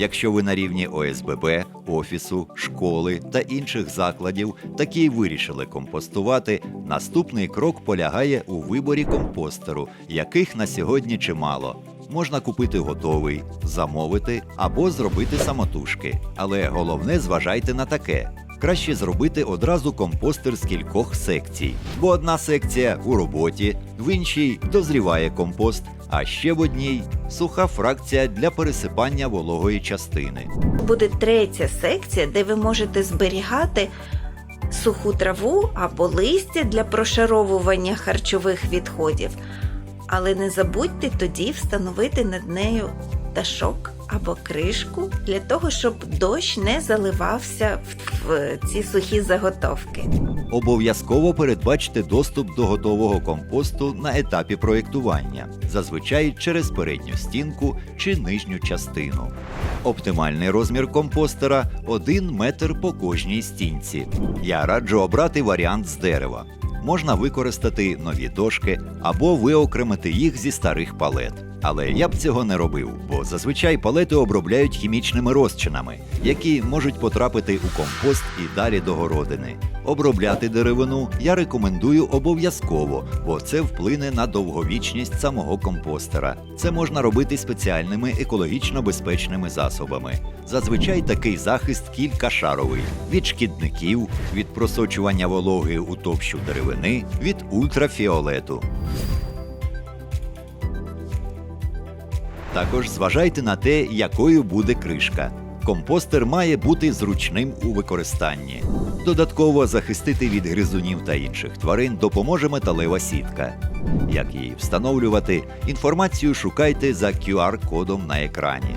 Якщо ви на рівні ОСББ, офісу, школи та інших закладів таки й вирішили компостувати, наступний крок полягає у виборі компостеру, яких на сьогодні чимало. Можна купити готовий, замовити або зробити самотужки. Але головне зважайте на таке. Краще зробити одразу компостер з кількох секцій, бо одна секція у роботі, в іншій дозріває компост, а ще в одній суха фракція для пересипання вологої частини. Буде третя секція, де ви можете зберігати суху траву або листя для прошаровування харчових відходів. Але не забудьте тоді встановити над нею дашок або кришку для того, щоб дощ не заливався в ці сухі заготовки. Обов'язково передбачте доступ до готового компосту на етапі проєктування, зазвичай через передню стінку чи нижню частину. Оптимальний розмір компостера 1 метр по кожній стінці. Я раджу обрати варіант з дерева. Можна використати нові дошки або виокремити їх зі старих палет. Але я б цього не робив, бо зазвичай палети обробляють хімічними розчинами, які можуть потрапити у компост і далі до городини. Обробляти деревину я рекомендую обов'язково, бо це вплине на довговічність самого компостера. Це можна робити спеціальними екологічно безпечними засобами. Зазвичай такий захист кількашаровий від шкідників, від просочування вологи у товщу деревини, від ультрафіолету. Також зважайте на те, якою буде кришка. Компостер має бути зручним у використанні. Додатково захистити від гризунів та інших тварин допоможе металева сітка. Як її встановлювати, інформацію шукайте за QR-кодом на екрані.